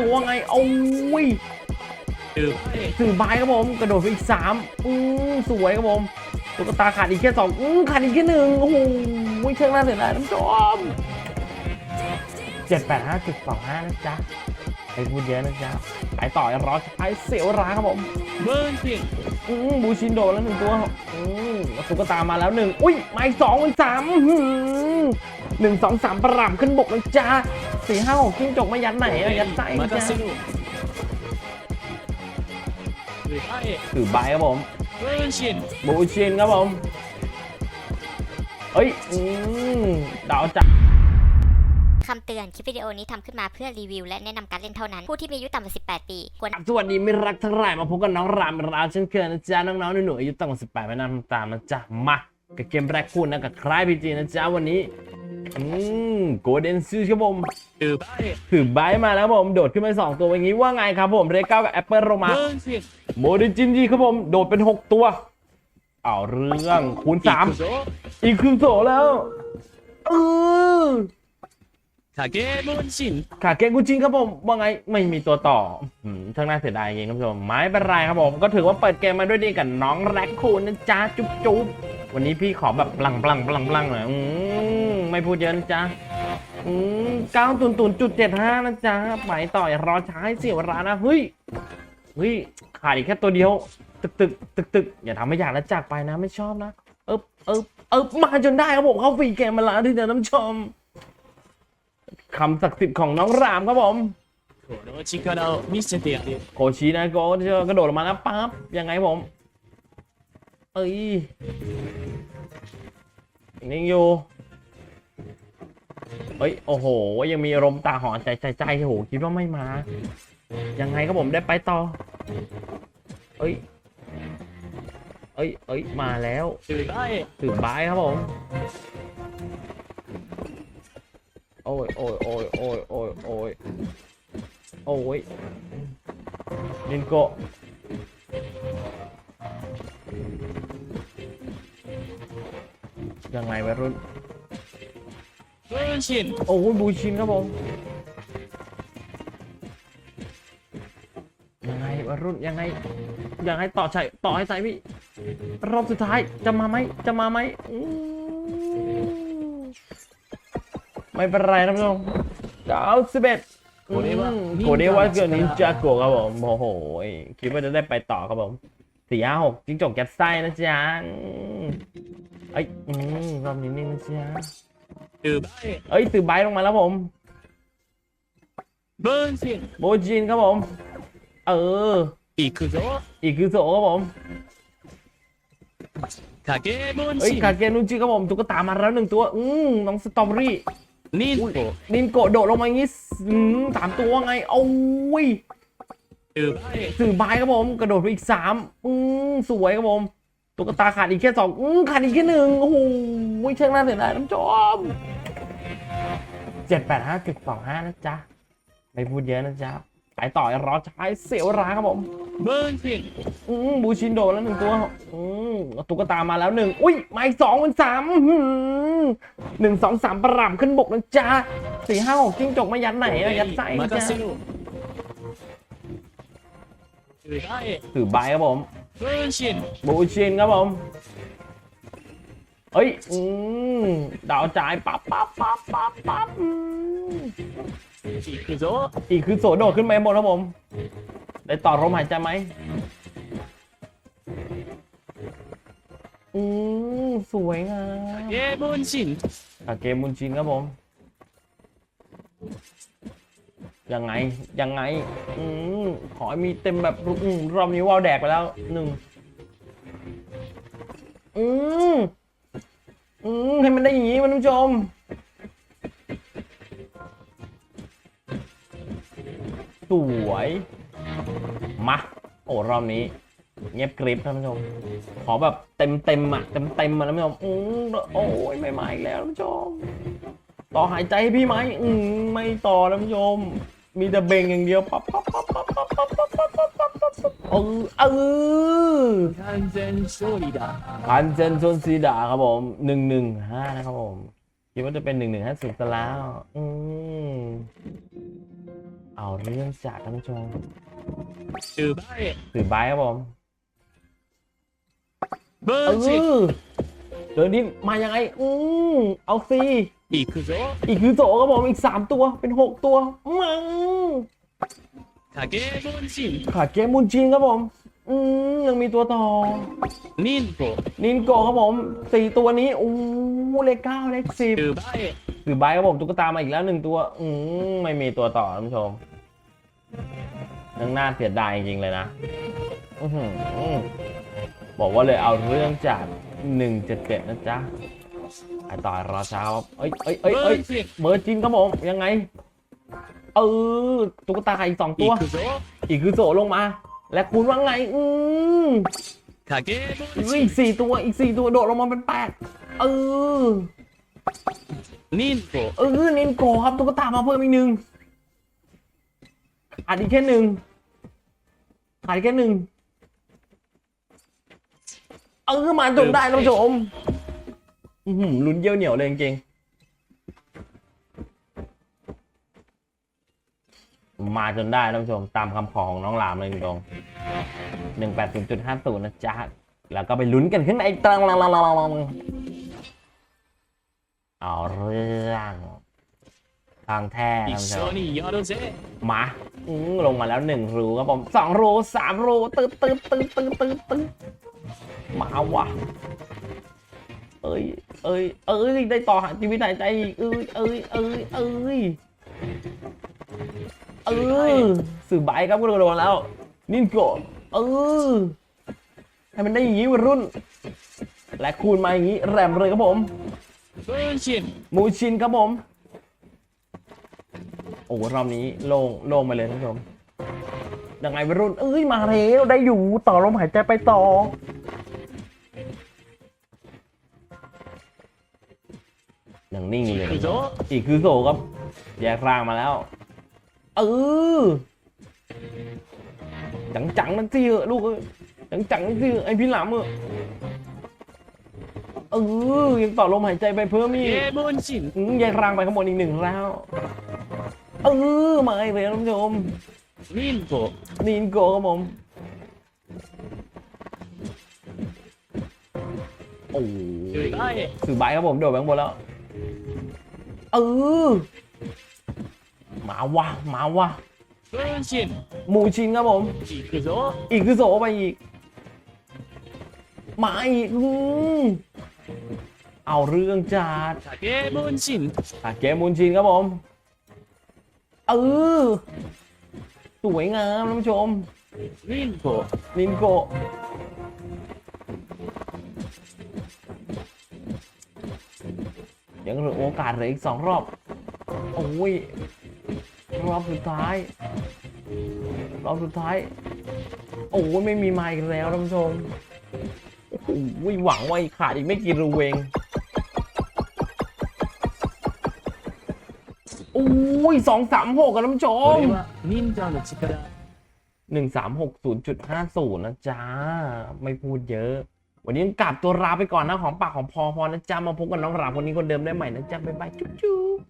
ตัวไงโอ้ยคือสื่อใบครับผม กระโดดไปอีกสามอือสวยครับผมตุ๊กตาขาดอีกแค่สองอือขาดอีกแค่หนึ่งโอ้โหเชิงน่าเสียดายท่านผู้ชมเจ็ดแปดห้าจุดสองห้านะจ๊ะไปพูดเยอะนะจ๊ะไปต่ออย่ารอใช้เสียวราครับผมเบิร์นสิงอืมบูชินโดนแล้วหนึ่งตัวอืมตุ๊กตามาแล้วหนึ่งอุ้ยมาอีกสองอีกสามอื้อหือหนึ่งสองสามประหลำขึ้นบกนะจ๊ะ สี่ห้าหกจิ้งจกไม่ยัดไหนอะยัดไส้มานะตาจ๊ะซิลูคือไอ้ถือใบครับผมเบิร์นสิงบูชินครับผมเอ้ยอืมดาวจักรคำเตือน คลิปวิดีโอนี้ทำขึ้นมาเพื่อรีวิว และแนะนำการเล่นเท่านั้น ผู้ที่มีอายุต่ำกว่า 18 ปี ควรสวัสดีไม่รักทั้งหลายมาพบกับน้องรามราวเช่นเคยนะจ๊ะ น้องๆหนูๆอายุต่ำกว่า 18ไม่นำตามนะจ๊ะ มากับเกมแรกคู่นะกับคล้ายพีจีนะจ๊ะวันนี้ อืมโกลเด้นซิลครับผมคือไอ้ถือใบมาแล้วผม โดดขึ้นไปสองตัวอย่างนี้ว่าไงครับผม เรเก้ากับแอปเปิลลงมาเบิร์นสิงโมเดจินจีครับผม โดดเป็น 6 ตัวเอาเรื่องคูณ3โซอีกครึ่งโสแล้วเออคาเกะมุนสินขาเกงกูจริงครับผมว่าไงไม่มีตัวต่ออืมช่างน่าเสียดายจริงครับผู้ชมไม่เป็นไรครับผมก็ถือว่าเปิดเกมมาด้วยดีกับน้องแร็คคูนนะจ๊ะจุ๊บจุ๊บวันนี้พี่ขอแบบปลังปลังปลังปลังหน่อยอืม ไม่พูดเยอะนจ้ะอืมเก้าศูนย์นจุดเจ็ดห้านะจ๊ะไปต่อยรอช้าให้เสียเวลานะเฮ้ยเฮ้ยขาดอีกแค่ตัวเดียว ตึกตึกตึกตึกอย่าทำให้อยากแล้วจากไปนะไม่ชอบนะเอิบเอิบเอิบมาจนได้ครับผมเข้าฟรีเกมมาแล้วที่เดียวน้ำชมคำศักดิ์สิทธิ์ของน้องรามครับผมโคชินะโกกระโดดลงมาแล้วปั๊บยังไงผม เอ้ยนิ่งอยู่ เฮ้ยโอ้โห ยังมีอารมณ์ตาหอนใจใจใจโอ้โหคิดว่าไม่มา ยังไงครับผมได้ไปต่อ เอ้ย เอ้ยเอ้ยมาแล้วคือไอ้ถือบายครับผมโอ้ยโอ้ยโอ้ยโอ้ยโอ้ยโอ้ยโอ้ยนินโกยังไงวัยรุ่น บิร์นสินโอ้ยบูชินครับผมยังไงวัยรุ่นยังไงยังไงต่อใช่ต่อให้ใส่พี่รอบสุดท้ายจะมาไหมจะมาไหมอืมไม่เป็นไรนะผู้ชมเก้าสิบเอ็ดโคเดว่าเกิดนินจาโกะครับผมโอ้โหคิดว่าจะได้ไปต่อครับผมสี่ห้าหกจิ้งจกยัดไส้นะจ๊ะอืมเอ้ยอืมรอบนี้นี่นะจ๊ะ ตื่นเอ้ยตื่นไบลงมาแล้วผม เบิร์นสิโบจินครับผม เออ อีกคือโซอีกคือโซครับผมคาเกมุนเอ้ยคาเกมุนจิครับผมตุ๊กตามาแล้วหนึ่งตัว อืมน้องสตอเบอรี่นินโกนินโกโดดลงมาอย่างงี้สามตัวไงโอ้ยตื่อใบตื่อใบครับผม กระโดดไปอีกสามอืมสวยครับผม ตุ๊กตาขาดอีกแค่สองอืมขาดอีกแค่หนึ่งโอ้โหเชิงน่าเสียดายน้ำจอมเจ็ดแปดห้าจุดสองห้านะจ๊ะ ไม่พูดเยอะนะจ๊ะไปต่ออย่ารอใช้เสียวราครับผม เบิร์นสิงอืมบูชินโดนแล้วหนึ่งตัว อืมตุ๊กตามาแล้วหนึ่งอุ้ยมาอีกสองเป็นสามอื้อหือหนึ่งสองสามประหลำขึ้นบกนะจ๊ะสี่ห้าหกจิ้งจกไม่ยัดไหนอะยัดไส้มานะตาจ๊ะซิลูคือไอ้ถือใบครับผมเบูชินบูชินครับผมเอ้ย อืมดาวจ่ายปั๊บปั๊บปั๊บปั๊บปั๊บอีกคือโซอีกคือโซโดดขึ้นไปมดครับผม ได้ต่อลมหายใจไหมอืมสวยงามเกมบุญชินเกมบุญชินครับผม ยังไงยังไงอืมขอให้มีเต็มแบบอืมรอบนี้วาวแดกไปแล้วหนึ่งอืมอืมให้มันได้อย่างนี้มันผู้ชมสวยมาโอ้รอบนี้ เงียบกริบท่านผู้ชม ขอแบบเต็มเต็มอะเต็มเต็มๆอะท่านผู้ชมอืมโอ้ยไม่มาอีกแล้วท่านผู้ชมต่อหายใจให้พี่ไหมอืมไม่ต่อท่านผู้ชม มีแต่เบงอย่างเดียวป๊อปป๊อปป๊อปป๊อปป๊อปป๊อปป๊อปป๊อปป๊อปป๊อปป๊อป๊อปเออคันเซนโซลิาคันเซนโซซีดาครับผมหนึ่งหนึ่งห้านะครับผมคิดว่าจะเป็นหนึ่งหนึ่งห้าสิบซะแล้ว อืมเอาเรื่องจากท่านผู้ชมสื่อใบสื่อใบครับผมเบอร์สิเดี๋ยวนี้มายังไง อืมเอาซี อีกคือโจอีกคือโจครับผมอีก 3 ตัวเป็น 6 ตัวมึงคาเกะบุนจินขาดเกมมุนจินครับผมอืมยังมีตัวต่อ นินโกนินโกะครับผมสี่ตัวนี้โอ้โหเลขเก้าเลขสิบตือใบคือใบครับผมตุ๊กตามาอีกแล้วหนึ่งตัว อืมไม่มีตัวต่อท่านผู้ชมนั่งหน้าเสียดายจริงๆเลยนะอืบอกว่าเลยเอาเรื่องจากป็ดนะจ๊ะ ตายราชาเอ้ยเอ้ยเอ้ยเอ้ยเบอร์จินครับผมยังไง เออตุ๊กตาอีกสองตัว อีกคือโซลงมา และคุณว่าไง อืมคาเก้อีกสี่ตัวอีกสี่ตัวโดดลงมาเป็นแปดเออนินโกเออนินโกครับตุ๊กตามาเพิ่มอีกหนึ่งอัดอีกแค่หนึ่งขาดแค่หนึ่งเออมาจนได้แล้วชม อืมลุ้นเยี่ยวเหนียวเลยจริงมาจนได้ท่านผู้ชม ตามคำขอของน้องหลามเลยตรงหนึ่งแปดศูนจุดห้าศูนนะจ๊ะ แล้วก็ไปลุ้นกันขึ้นไอ้ตังเอาเรื่องทางแท้ท่านผู้ชมมาลงมาแล้วหนึ่งรูครับผมสองรูสามรูตึ๊ดตึ๊ดตึ๊ดตึ๊ดตึ๊ดตึ๊ดมาวะ เอ้ย เอ้ย เอ้ย ได้ต่อหาชีวิตหายใจอีก เอ้ย เอ้ย เอ้ย เอ้ย เออสื่อใบครับก็โดนแล้ว นินโกเออให้มันได้อย่างนี้วัยรุ่น และคูณมาอย่างนี้แรมเลยครับผม分身มูชินครับผม โอ้รอบนี้โล่งโล่งไปเลยท่านผู้ชมยังไงวัยรุ่น เอ้ย มาแล้วได้อยู่ต่อลมหายใจไปต่อ อย่างนิ่งเลยอีกโซอีคือโซก็แยกร่างมาแล้วเออจังจังนั่นสิเออลูกเออจังจังนั่นสิไอพี่หลามเออเออยังต่อลมหายใจไปเพิ่มอีกเยมุนชินแยกรางไปข้างบนอีกหนึ่งแล้วเออมาอีกแล้วท่านผู้ชมนินโกนินโกครับผมโอ้ยคือใบครับผมโดดไปข้างบนแล้ว เออมาว่ะมาว่ะหมูชินครับผม อีกคือโซอีไปอีกมาอีกอืมเอาเรื่องจัดทาเกมุนชินทาเกมุนชินครับผมเออสวยงามท่านผู้ชมนินโกนินโก ยังเหลือโอกาสเหลืออีกสองรอบ โอ้ย รอบสุดท้าย รอบสุดท้าย โอ้ยไม่มีไมค์แล้วท่านผู้ชมโอ้ยหวังว่าขาดอีกไม่กี่รูเวงโอ้ยสองสามหกกันท่านผู้ชมหนึ่งสามหกศูนย์จุดห้าศูนย์นะจ๊าไม่พูดเยอะ วันนี้กลับตัวลาไปก่อนนะของปากของพอพอนะจ๊ะมาพบกับน้องราคนนี้คนเดิมได้ใหม่นะจ๊ะบ๊ายบายจุ๊บ